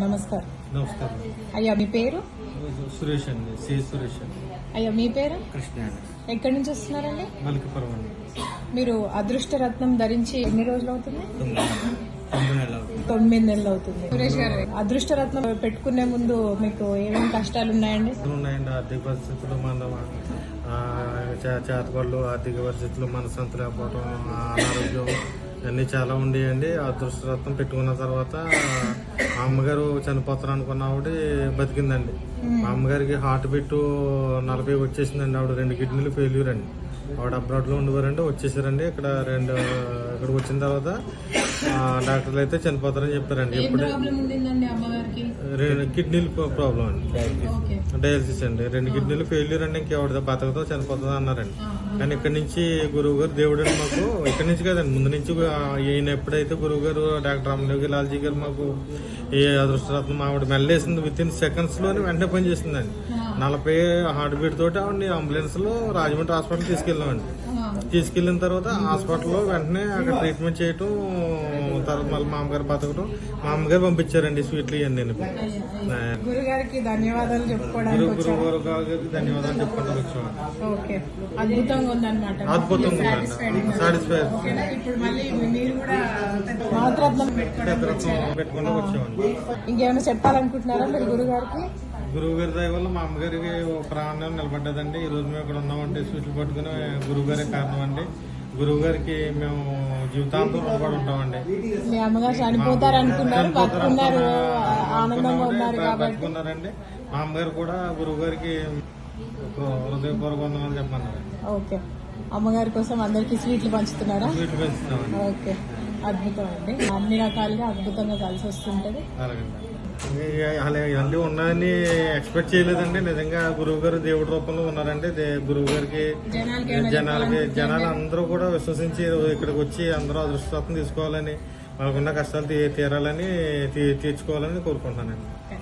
నమస్కారం. నమస్కారం. అయ్యా మీ పేరు? సురేష్ అండి సి సురేష్ అండి. అయ్యా మీ పేరు? కృష్ణ ఎక్కడి నుంచి వస్తున్నారండి? మలికిపురం అండి. మీరు అదృష్ట రత్నం ధరించి ఎన్ని రోజులు అవుతుంది? తొమ్మిది నెలలు. అవుతుంది. సురేష్ గారు అదృష్ట రత్నం పెట్టుకునే ముందు మీకు ఏమేమి కష్టాలు ఉన్నాయండి? ఆర్థిక పరిస్థితులు మన చేతబడులు ఆర్థిక పరిస్థితులు మనశ్శాంతి లేకపోవడం ఆ, అనారోగ్యం అన్నీ చాలా ఉండేయండి. అదృష్టరత్నం పెట్టుకున్న తర్వాత మా అమ్మగారు చనిపోతారు అనుకున్న ఆవిడ బతికిందండి. మా అమ్మగారికి హార్ట్ బీట్ నలభై వచ్చేసిందండి. ఆవిడ రెండు కిడ్నీలు ఫెయిల్యూర్ అండి. ఆవిడ అబ్రాడ్లో ఉండేవారండి. వచ్చేసారండి. ఇక్కడ రెండు ఇక్కడికి వచ్చిన తర్వాత డాక్టర్లు అయితే చనిపోతారని చెప్పారండి. ఏం అమ్మగారికి? రెండు కిడ్నీలు ప్రాబ్లం అండి. డయాలసిస్ అండి. రెండు కిడ్నీలు ఫెయిల్యూర్ అండి. ఇంకెవరిదో బతకతో చనిపోతుందో అన్నారండి. కానీ ఇక్కడ నుంచి గురువు గారు దేవుడు మాకు. ఇక్కడ నుంచి కదండి. ముందు నుంచి ఈయన ఎప్పుడైతే గురువు గారు డాక్టర్ రామదేవ్ లాల్జీ గారు మాకు ఈ అదృష్టరత్నం ఆవిడ మెల్లేసింది విత్ ఇన్ సెకండ్స్లోనే వెంటనే పనిచేసిందండి నలభై హార్ట్ బీట్ తోటి ఆవిడ అంబులెన్స్లో రాజమండ్రి హాస్పిటల్ తీసుకెళ్ళామండి తీసుకెళ్ళిన తర్వాత హాస్పిటల్లో వెంటనే అక్కడ ట్రీట్మెంట్ చేయటం తర్వాత మళ్ళీ మా అమ్మగారు బతకడం మా అమ్మగారు పంపించారండి స్వీట్లు ఇవన్నీ గురుగారికి ధన్యవాదాలు చెప్పుకోవడానికి గురువు గారికి ధన్యవాదాలు వచ్చామండి ఓకే. అద్భుతంగా ఉందన్నమాట. అద్భుతంగా ఉందండి. సాటిస్ఫై ఓకేనా? ఇప్పుడు మళ్ళీ మీరు కూడా ఇంకేమైనా చెప్పాలనుకుంటున్నారా మీరు గురుగారికి? గురువు గారి దయ వల్ల మా అమ్మగారికి ప్రాణం నిలబడ్డదండి. ఈ రోజు మేము ఇక్కడ ఉన్నామంటే స్వీట్లు పట్టుకుని గురువు గారే కారణం అండి గురువు గారికి మేము జీవితాంతం రుణపడి ఉంటామండి. మీ అమ్మగారు చనిపోతారు అనుకున్నారు బతుకున్నారు ఆనందంగా ఉన్నారు కాబట్టి. బతుకున్నారండి. మా అమ్మగారు కూడా గురువు గారికి హృదయపూర్వక వందనాలు చెప్పమన్నారు ఓకే. అమ్మగారి కోసం అందరికి స్వీట్లు పంచుతున్నారా? ఓకే. అద్భుతం అండి. అన్ని రకాలుగా అద్భుతంగా కలిసి వస్తుంటది. ఇవన్నీ ఉన్నాయని ఎక్స్పెక్ట్ చేయలేదండి. నిజంగా గురువు గారు దేవుడి రూపంలో ఉన్నారండి. గురువు గారికి జనాలకి జనాలు అందరూ కూడా విశ్వసించి ఇక్కడికి వచ్చి అందరూ అదృష్టం తీసుకోవాలని వాళ్ళకున్న కష్టాలు తీరాలని తీర్చుకోవాలని కోరుకుంటున్నానండి.